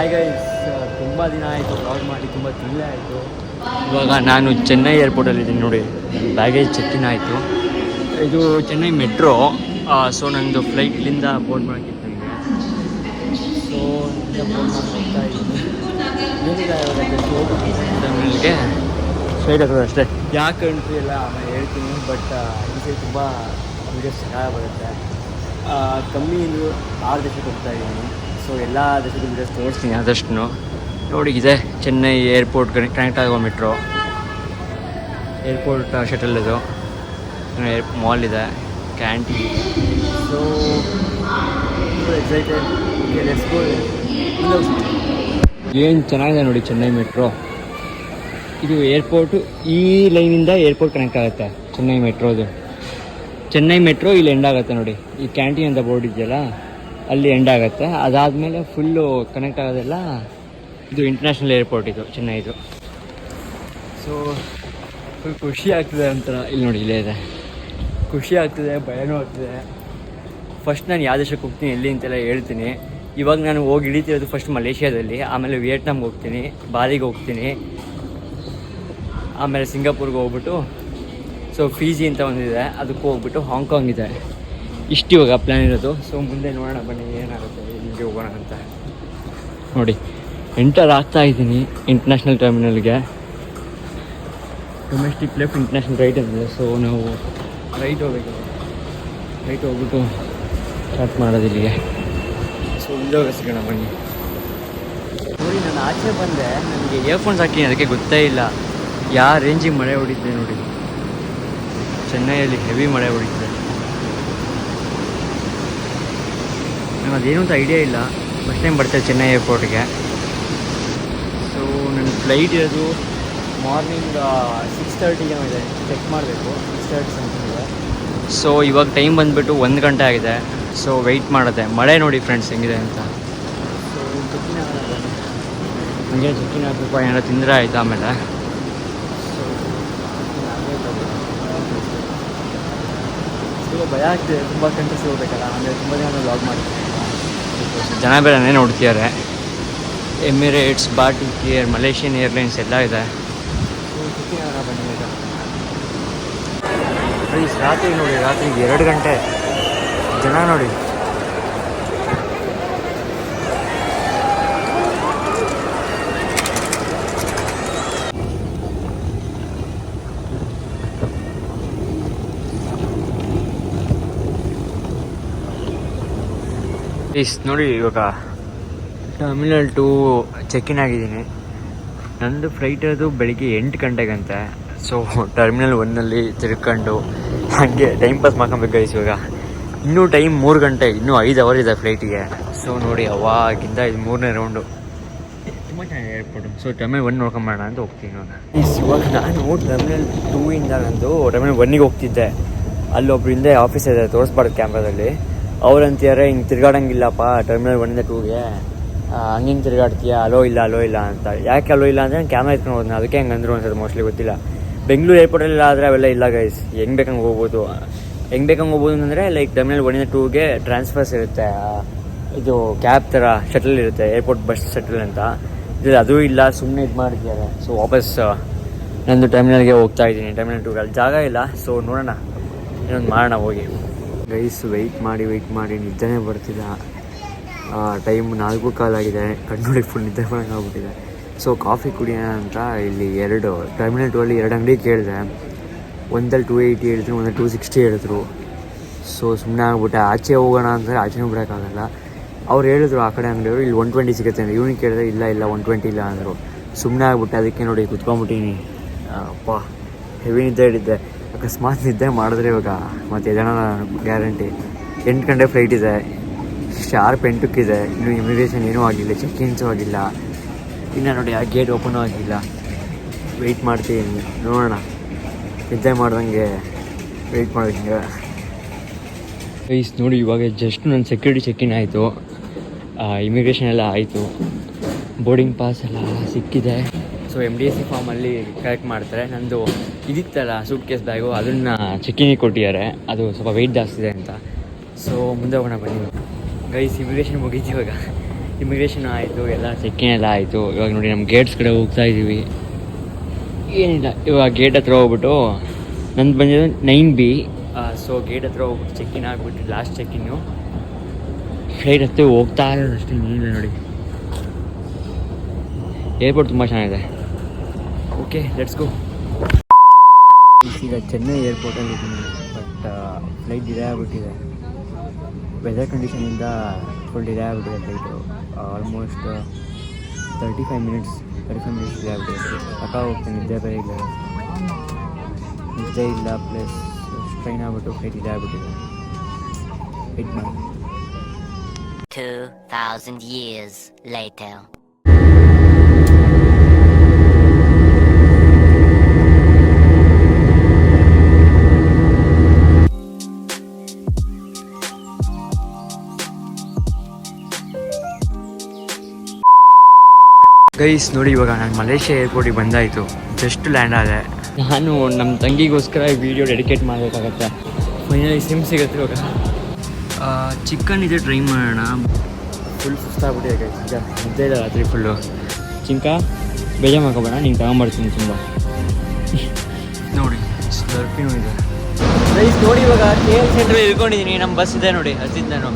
Hi guys ತುಂಬ ದಿನ ಆಯಿತು ಬ್ಲಾಗ್ ಮಾಡಿ ತುಂಬ ತಿಂಗಳೇ ಆಯಿತು. ಇವಾಗ ನಾನು ಚೆನ್ನೈ ಏರ್ಪೋರ್ಟಲ್ಲಿದ್ದೀನಿ ನೋಡಿ ಬ್ಯಾಗೇಜ್ ಚೆಕ್ಕಿನ್ ಆಯಿತು. ಇದು ಚೆನ್ನೈ ಮೆಟ್ರೋ ಸೊ ನಂದು ಫ್ಲೈಟ್ ಇಲ್ಲಿಂದ ಬೋರ್ಡ್ ಮಾಡೋಕ್ಕಿತ್ತು ನನಗೆ ಸೊ ಟರ್ಮಿನಲ್ಗೆ ಫ್ಲೈಟ್ ಹಾಕೋದು ಅಷ್ಟೇ. ಯಾಕೆ ಕಂಟ್ರಿ ಎಲ್ಲ ಹೇಳ್ತೀನಿ ಬಟ್ ಸೈಡ್ ತುಂಬ ವೀಡಿಯೋಸ್ ಚೆನ್ನಾಗಿ ಬರುತ್ತೆ. ಕಮ್ಮಿ ಇನ್ನು ಆರು ದೇಶಕ್ಕೆ ಹೋಗ್ತಾ ಇದ್ದೀನಿ. ಸೊ ಎಲ್ಲ ವೀಡಿಯೋಸ್ ತೋರಿಸ್ತೀನಿ ಆದಷ್ಟು ನೋಡಿ ಇದೆ ಚೆನ್ನೈ ಏರ್ಪೋರ್ಟ್ ಕನೆಕ್ಟ್ ಆಗೋ ಮೆಟ್ರೋ ಏರ್ಪೋರ್ಟ್ ಶಟಲ್ ಇದು. ಮಾಲ್ ಇದೆ ಕ್ಯಾಂಟೀನ್ ಸೊ ಎಕ್ಸೈಟೆಡ್ ಏನು ಚೆನ್ನಾಗಿದೆ ನೋಡಿ ಚೆನ್ನೈ ಮೆಟ್ರೋ ಇದು ಏರ್ಪೋರ್ಟು ಈ ಲೈನಿಂದ ಏರ್ಪೋರ್ಟ್ ಕನೆಕ್ಟ್ ಆಗುತ್ತೆ ಚೆನ್ನೈ ಮೆಟ್ರೋದು ಚೆನ್ನೈ ಮೆಟ್ರೋ ಇಲ್ಲಿ ಎಂಡ್ ಆಗುತ್ತೆ ನೋಡಿ. ಈ ಕ್ಯಾಂಟೀನ್ ಅಂತ ಬೋರ್ಡ್ ಇದೆಯಲ್ಲ? ಅಲ್ಲಿ ಎಂಡ್ ಆಗುತ್ತೆ. ಅದಾದಮೇಲೆ ಫುಲ್ಲು ಕನೆಕ್ಟ್ ಆಗೋದೆಲ್ಲ ಇದು ಇಂಟರ್ನ್ಯಾಷನಲ್ ಏರ್ಪೋರ್ಟ್ ಇದು ಚೆನ್ನೈದು ಸೊ ಫುಲ್ ಖುಷಿ ಆಗ್ತಿದೆ ಅಂತ ಇಲ್ಲಿ ನೋಡಿ, ಇಲ್ಲೇ ಇದೆ. ಖುಷಿ ಆಗ್ತಿದೆ, ಭಯನೂ ಆಗ್ತಿದೆ. ಫಸ್ಟ್ ನಾನು ಯಾವ ದೇಶಕ್ಕೆ ಹೋಗ್ತೀನಿ, ಎಲ್ಲಿ ಅಂತೆಲ್ಲ ಹೇಳ್ತೀನಿ. ಇವಾಗ ನಾನು ಹೋಗಿ ಹಿಡಿತಿರೋದು ಫಸ್ಟ್ ಮಲೇಷ್ಯಾದಲ್ಲಿ, ಆಮೇಲೆ ವಿಯೆಟ್ನಾಮ್ಗೆ ಹೋಗ್ತೀನಿ, ಬಾಲಿಗೆ ಹೋಗ್ತೀನಿ. ಆಮೇಲೆ ಸಿಂಗಾಪುರ್ಗೆ ಹೋಗ್ಬಿಟ್ಟು ಸೊ ಫೀಜಿ ಅಂತ ಒಂದಿದೆ, ಅದಕ್ಕೆ ಹೋಗ್ಬಿಟ್ಟು ಹಾಂಗ್ಕಾಂಗ್ ಇದೆ. ಇಷ್ಟು ಇವಾಗ ಪ್ಲ್ಯಾನ್ ಇರೋದು. ಸೊ ಮುಂದೆ ನೋಡೋಣ, ಬನ್ನಿ, ಏನಾಗುತ್ತೆ, ಎಲ್ಲಿಗೆ ಹೋಗೋಣ ಅಂತ. ನೋಡಿ ಎಂಟರ್ ಆಗ್ತಾ ಇದ್ದೀನಿ ಇಂಟರ್ನ್ಯಾಷನಲ್ ಟರ್ಮಿನಲ್ಗೆ ಡೊಮೆಸ್ಟಿಕ್ ಲೆಫ್ಟ್ ಇಂಟರ್ನ್ಯಾಷನಲ್ ರೈಟ್ ಅಂತಿದೆ ಸೊ ನಾವು ರೈಟ್ ಹೋಗಬೇಕು. ರೈಟ್ ಹೋಗ್ಬಿಟ್ಟು ಸ್ಟಾರ್ಟ್ ಮಾಡೋದು ಇಲ್ಲಿಗೆ. ಸೊ ಇಲ್ಲೋಗ ಸಿಗೋಣ, ಬನ್ನಿ. ನೋಡಿ, ನಾನು ಆಚೆ ಬಂದೆ. ನನಗೆ ಇಯರ್ಫೋನ್ಸ್ ಹಾಕಿ, ಅದಕ್ಕೆ ಗೊತ್ತೇ ಇಲ್ಲ. ಯಾವ ರೇಂಜಿಗೆ ಮಳೆ ಹೊಡಿತಿದೆ ನೋಡಿ. ಚೆನ್ನೈಯಲ್ಲಿ ಹೆವಿ ಮಳೆ ಹೊಡಿತಿದೆ. ನನಗೆ ಅದೇನು ಅಂತ ಐಡಿಯಾ ಇಲ್ಲ. ಫಸ್ಟ್ ಟೈಮ್ ಬರ್ತೇವೆ ಚೆನ್ನೈ ಏರ್ಪೋರ್ಟ್ಗೆ ಸೊ ನನ್ನ ಫ್ಲೈಟ್ ಇರೋದು ಮಾರ್ನಿಂಗ್ ಸಿಕ್ಸ್ ತರ್ಟಿಗೆ ಇದೆ. ಚೆಕ್ ಮಾಡಬೇಕು. ಸಿಕ್ಸ್ ತರ್ಟಿ ಇದೆ. ಸೊ ಇವಾಗ ಟೈಮ್ ಬಂದುಬಿಟ್ಟು ಒಂದು ಗಂಟೆ ಆಗಿದೆ. ಸೊ ವೆಯ್ಟ್ ಮಾಡುತ್ತೆ. ಮಳೆ ನೋಡಿ ಫ್ರೆಂಡ್ಸ್ ಹೆಂಗಿದೆ ಅಂತ. ಸೊ ಚೆಕ್ಕಿನ ಹಂಗೆ ಚೆಕ್ಕಿನ ಸ್ವಲ್ಪ ಏನಾರು ತಿಂದರೆ ಆಯ್ತು ಆಮೇಲೆ? ಭಯ ಆಗ್ತಿದೆ. ತುಂಬ ಕಂಟ್ರೀಸ್ ಹೋಗ್ಬೇಕಲ್ಲ ಅಂದರೆ ತುಂಬ ಜನ ಲಾಗ್ ಮಾಡ್ತೀನಿ. ಜನ ಬೇರೆ ನೋಡ್ತಿದ್ದಾರೆ. Emirates Batik Air Malaysian Airlines ಎಲ್ಲ ಇದೆ. ರಾತ್ರಿ ನೋಡಿ ರಾತ್ರಿ ಎರಡು ಗಂಟೆ. ಜನ ನೋಡಿ. ಪ್ಲೀಸ್ ನೋಡಿ ಇವಾಗ ಟರ್ಮಿನಲ್ ಟು ಚೆಕ್-ಇನ್ ಆಗಿದ್ದೀನಿ. ನಂದು ಫ್ಲೈಟ್ ಅದು ಬೆಳಿಗ್ಗೆ ಎಂಟು ಗಂಟೆಗಂತೆ. ಸೊ ಟರ್ಮಿನಲ್ ಒನ್ನಲ್ಲಿ ತಿರ್ಕೊಂಡು ಹಾಗೆ ಟೈಮ್ ಪಾಸ್ ಮಾಡ್ಕೊಬೇಕು ಇವಾಗ. ಇನ್ನೂ ಟೈಮ್ ಮೂರು ಗಂಟೆ, ಇನ್ನೂ ಐದು ಅವರ್ ಇದೆ ಫ್ಲೈಟಿಗೆ ಸೊ ನೋಡಿ ಅವಾಗಿಂದ ಇದು ಮೂರನೇ ರೌಂಡು ತುಂಬ ಚೆನ್ನಾಗಿ ಏರ್ಪೋರ್ಟು ಸೊ ಟರ್ಮಿನಲ್ ಒನ್ ನೋಡ್ಕೊಂಬೋಣ ಅಂತ ಹೋಗ್ತೀನಿ ಪ್ಲೀಸ್ ಇವಾಗ ನಾನು ಟರ್ಮಿನಲ್ ಟೂ ಇಂದ ನಂದು ಟರ್ಮಿನಲ್ ಒನ್ನಿಗೆ ಹೋಗ್ತಿದ್ದೆ. ಅಲ್ಲೊಬ್ರು ಹಿಂದೆ ಆಫೀಸ್ ಇದೆ, ತೋರಿಸ್ಬಾರ್ದು ಕ್ಯಾಮ್ರಾದಲ್ಲಿ ಅವ್ರಂತಿದ್ದಾರೆ ಹಿಂಗೆ ತಿರ್ಗಾಡಂಗಿಲ್ಲಪ್ಪ ಟರ್ಮಿನಲ್ ಒನ್ನಿಂದ ಟೂಗೆ ಹಂಗೆ ಹಿಂಗೆ ತಿರ್ಗಾಡ್ತೀಯ? ಅಲೋ ಇಲ್ಲ ಅಲೋ ಇಲ್ಲ ಅಂತ. ಯಾಕೆ ಅಲೋ ಇಲ್ಲ ಅಂದರೆ ಕ್ಯಾಮ್ರಾ ಎತ್ಕೊಂಡು ಹೋದ್ನ ಅದಕ್ಕೆ ಹಂಗೆ ಅಂದರು ಅನ್ಸೋದು ಮೋಸ್ಟ್ಲಿ ಗೊತ್ತಿಲ್ಲ. ಬೆಂಗಳೂರು ಏರ್ಪೋರ್ಟಲ್ಲಿ ಆದರೆ ಅವೆಲ್ಲ ಇಲ್ಲ ಗೈಸ್ ಹೆಂಗೆ ಬೇಕಂಗೆ ಹೋಗ್ಬೋದು? ಹೆಂಗೆ ಬೇಕಂಗೆ ಹೋಗ್ಬೋದು ಅಂದರೆ ಲೈಕ್ ಟರ್ಮಿನಲ್ ಒನ್ನಿಂದ ಟೂಗೆ ಟ್ರಾನ್ಸ್ಫರ್ಸ್ ಇರುತ್ತೆ. ಇದು ಕ್ಯಾಬ್ ಥರ ಶಟಲ್ ಇರುತ್ತೆ ಏರ್ಪೋರ್ಟ್ ಬಸ್ ಶಟಲ್ ಅಂತ. ಇದು ಅದು ಇಲ್ಲ ಸುಮ್ಮನೆ ಇದು ಮಾಡಿದ್ದಾರೆ. ಸೊ ವಾಪಸ್ ನಂದು ಟರ್ಮಿನಲ್ಗೆ ಹೋಗ್ತಾ ಇದ್ದೀನಿ. ಟರ್ಮಿನಲ್ ಅಲ್ಲಿ ಜಾಗ ಇಲ್ಲ. ಸೊ ನೋಡೋಣ. ಇನ್ನೊಂದು ಮಾಡೋಣ, ಹೋಗಿ. ಗೈಸ್ ವೆಯ್ಟ್ ಮಾಡಿ ವೆಯ್ಟ್ ಮಾಡಿ ನಿದ್ದೆನೇ ಬರ್ತಿಲ್ಲ. ಟೈಮ್ ನಾಲ್ಕು ಕಾಲಾಗಿದೆ. ಕಣ್ಣುಡಿ ಫುಲ್ ನಿದ್ದೆ ಬರೋಂಗೆ ಆಗ್ಬಿಟ್ಟಿದೆ. ಸೊ ಕಾಫಿ ಕುಡಿಯೋಣ ಅಂತ ಇಲ್ಲಿ ಎರಡು ಟರ್ಮಿನಲ್ ಟು ಅಲ್ಲಿ ಎರಡು ಅಂಗಡಿ ಕೇಳಿದೆ. ಒಂದಲ್ಲಿ ಟೂ ಏಯ್ಟಿ ಹೇಳಿದ್ರು ಒಂದಲ್ಲಿ ಟೂ ಸಿಕ್ಸ್ಟಿ ಹೇಳಿದ್ರು. ಸೊ ಸುಮ್ಮನೆ ಆಗ್ಬಿಟ್ಟೆ. ಆಚೆ ಹೋಗೋಣ ಅಂದರೆ ಆಚೆನೂ ಬಿಡೋಕ್ಕಾಗಲ್ಲ ಅವ್ರು ಹೇಳಿದ್ರು ಆ ಕಡೆ ಅಂಗಡಿಯವರು, ಇಲ್ಲಿ ಒನ್ ಟ್ವೆಂಟಿ ಸಿಗುತ್ತೆ ಅಂದರೆ. ಇವ್ನಿಗೆ ಕೇಳಿದ್ರೆ, ಇಲ್ಲ ಇಲ್ಲ ಒನ್ ಟ್ವೆಂಟಿ ಇಲ್ಲ ಅಂದರು. ಸುಮ್ಮನೆ ಆಗ್ಬಿಟ್ಟೆ. ಅದಕ್ಕೆ ನೋಡಿ ಕುತ್ಕೊಂಡ್ಬಿಟ್ಟಿನಿ. ಅಪ್ಪ ಹೆವಿ ನಿದ್ದೆ ಹಿಡಿದ್ದೆ ಅಕಸ್ಮಾತ್ ನಿದ್ದೆ ಮಾಡಿದ್ರೆ ಇವಾಗ ಮತ್ತೆ ಎದಣ ಗ್ಯಾರಂಟಿ ಎಂಟು ಗಂಟೆ ಫ್ಲೈಟ್ ಇದೆ ಶಾರ್ಪ್ ಎಂಟಕ್ಕಿದೆ ಇನ್ನೂ ಇಮಿಗ್ರೇಷನ್ ಏನೂ ಆಗಿಲ್ಲ ಚೆಕ್ ಇನ್ಸೂ ಆಗಿಲ್ಲ. ಇನ್ನು ನೋಡಿ ಆ ಗೇಟ್ ಓಪನ್ ಆಗಿಲ್ಲ. ವೆಯ್ಟ್ ಮಾಡ್ತೀನಿ, ನೋಡೋಣ. ನಿದ್ದೆ ಮಾಡ್ದಂಗೆ ವೆಯ್ಟ್ ಮಾಡೋದಿಂಗೆ ಪ್ಲೀಸ್ ನೋಡಿ ಇವಾಗ ಜಸ್ಟ್ ನನ್ನ ಸೆಕ್ಯೂರಿಟಿ ಚೆಕ್-ಇನ್ ಆಯಿತು. ಇಮಿಗ್ರೇಷನ್ ಎಲ್ಲ ಆಯಿತು. ಬೋರ್ಡಿಂಗ್ ಪಾಸ್ ಎಲ್ಲ ಸಿಕ್ಕಿದೆ. So M D S C formally collect ಮಾಡ್ತಾರೆ. ನಂದು ಇದಿತ್ತಲ್ಲ ಸೂಟ್ ಕೇಸ್ ಬ್ಯಾಗು ಅದನ್ನು ಚೆಕ್ಕಿನಿಗೆ ಕೊಟ್ಟಿದ್ದಾರೆ. ಅದು ಸ್ವಲ್ಪ ವೆಯ್ಟ್ ಜಾಸ್ತಿ ಇದೆ ಅಂತ. ಸೊ ಮುಂದೆ ಹೋಗೋಣ, ಬನ್ನಿ. ಗೈಸ್ ಇಮಿಗ್ರೇಷನ್ ಮುಗೀತು ಇವಾಗ. ಇಮಿಗ್ರೇಷನ್ ಆಯಿತು, ಎಲ್ಲ ಚೆಕ್ಕಿಂಗ್ ಎಲ್ಲ ಆಯಿತು. ಇವಾಗ ನೋಡಿ ನಮ್ಮ ಗೇಟ್ಸ್ ಕಡೆ ಹೋಗ್ತಾ ಇದ್ದೀವಿ ಏನಿಲ್ಲ, ಇವಾಗ ಗೇಟ್ ಹತ್ರ ಹೋಗ್ಬಿಟ್ಟು ನಂದು ಬಂದಿದ್ದು ನೈನ್ ಬಿ ಸೊ ಗೇಟ್ ಹತ್ರ ಹೋಗ್ಬಿಟ್ಟು ಚೆಕ್ಕಿನ್ ಆಗಿಬಿಟ್ಟು ಲಾಸ್ಟ್ ಚೆಕ್ಕಿನ್ನು ಫ್ಲೈಟ್ ಹತ್ತಿ ಹೋಗ್ತಾ ಇರೋದು ಅಷ್ಟೇ ಏನಿಲ್ಲ ನೋಡಿ. ಏರ್ಪೋರ್ಟ್ ತುಂಬ ಚೆನ್ನಾಗಿದೆ. ಓಕೆ ಲೆಟ್ಸ್ ಗೋ ಈಗ ಚೆನ್ನೈ ಏರ್ಪೋರ್ಟಲ್ಲಿ ಇದ್ದೀನಿ ಬಟ್ ಫ್ಲೈಟ್ ಡಿಲೇ ಆಗಿಬಿಟ್ಟಿದೆ. ವೆದರ್ ಕಂಡೀಷನಿಂದ ಫುಲ್ ಡಿಲೇ ಆಗಿಬಿಟ್ಟಿದೆ flight almost thirty five minutes thirty five minutes delay ಆಗಿಬಿಟ್ಟಿದೆ ಪಕ್ಕ ಹೋಗ್ತೀನಿ ನಿದ್ದೆ ಬೇರೆ ಇಲ್ಲ. ನಿದ್ದೆ ಇಲ್ಲ ಪ್ಲಸ್ ಟ್ರೈನ್ ಆಗಿಬಿಟ್ಟು ಫ್ಲೈಟ್ ಡಿಲೇ ಆಗಿಬಿಟ್ಟಿದೆ. ವೆಯ್ಟ್ ಮಾಡಿ 2,000 years later. ಗೈಸ್ ನೋಡಿ ಇವಾಗ ನಾನು ಮಲೇಷಿಯಾ ಏರ್ಪೋರ್ಟಿಗೆ ಬಂದಾಯಿತು. ಜಸ್ಟ್ ಲ್ಯಾಂಡ್ ಆದೆ. ನಾನು ನಮ್ಮ ತಂಗಿಗೋಸ್ಕರ ಈ ವಿಡಿಯೋ ಡೆಡಿಕೇಟ್ ಮಾಡಬೇಕಾಗತ್ತೆ. ಫೈನಲಿ ಸಿಮ್ ಸಿಗುತ್ತೆ ಇವಾಗ. ಚಿಕನ್ ಇದೆ ಟ್ರೈ ಮಾಡೋಣ. ಫುಲ್ ಸುಸ್ತಾಗ್ಬಿಟ್ಟಿದೆ ಗೈಸ್ ಈಗ ನಿದ್ದೆ ಇಲ್ಲ ರಾತ್ರಿ ಫುಲ್ಲು ಚಿಂಕ ಬೇಜಾರು ಮಾಡ್ಕೋಬೇಡ ನೀನು ತಗೊಂಬರ್ತೀನಿ ತುಂಬ. ನೋಡಿ ಸ್ಲರ್ಪಿನೂ ಇದೆ. ಗೈಸ್ ನೋಡಿ ಇವಾಗ ಕೆ ಎಲ್ ಸೆಂಟ್ರಲ್ಲಿ ಇಳ್ಕೊಂಡಿದ್ದೀನಿ ನಮ್ಮ ಬಸ್ ಇದೆ ನೋಡಿ ಹತ್ತಿದ್ದು ನಾನು.